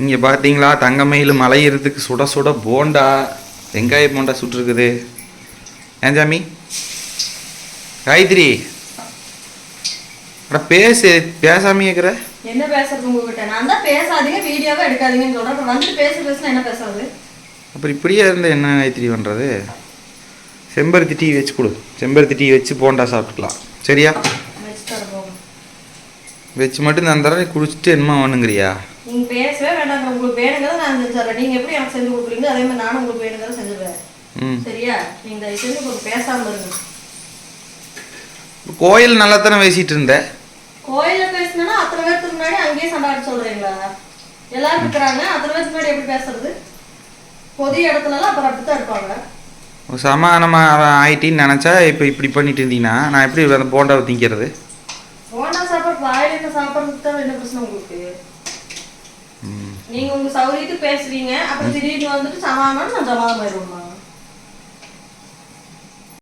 இங்கே பார்த்தீங்களா தங்கமயில் மலையிறதுக்கு சுட சுட போண்டா வெங்காய போண்டா சுட்டுருக்குது. ஏன் சாமி? காயத்ரி. அட பேசு பேசாம இருக்கிற என்ன பேசுறது உங்ககிட்ட? நான் தான் பேசாதீங்க வீடியோவே எடுக்காதீங்கன்னு சொல்றேன். அப்புறம் வந்து பேச பேசுனா என்ன பேசுறது? அப்புறம் இப்படியே இருந்து என்ன காயத்ரி பண்ணுறது செம்பருத்தி டீ வச்சு கொடு. செம்பருத்தி டீ வச்சு போண்டா சாப்பிட்டுக்கலாம். சரியா? வச்சு மட்டும் நான் தரேன். குடிச்சிட்டு என்னமா வேணுங்கிறியா நீங்க பேசவே வேண்டாம் உங்களுக்கு வேணுங்கிறத நான் செஞ்சுறேன் நீங்க எப்படி எனக்கு செஞ்சு கொடுக்குறீங்க அதே மாதிரி நானும் உங்களுக்கு வேணுங்கிறத செஞ்சுருவேன் ம். சரியா? நீங்க தயவு செஞ்சு கொஞ்சம் பேசாம இருங்க. கோயில் நல்லா தானே பேசிகிட்டு இருந்த? கோயில்ல பேசினா அத்தனை பேருக்கு முன்னாடி அங்கேயே சண்டை அடிச்சு சொல்றீங்களா? எல்லாரும் இருக்கிறாங்க. அத்தனை பேருக்கு முன்னாடி எப்படி பேசுறது? பொது இடத்துலலாம் அப்புறம் அப்படித்தான் இருப்பாங்க. சமாதானமாக ஆயிட்டின்னு நினச்சா இப்போ இப்படி பண்ணிட்டு இருந்தீங்கன்னா நான் எப்படி அந்த போண்டாவை திங்கிறது? போண்டா சாப்பாடு வாயில என்ன சாப்பிட்றதுக்கு தான் என்ன பிரச்சனை உங்களுக்கு? நீங்க உங்க சௌரியத்துக்கு பேசுறீங்க அப்புறம் திடீர்னு வந்துட்டு சமாதானம் நான் சமாதானம் ஆயிடுவோமா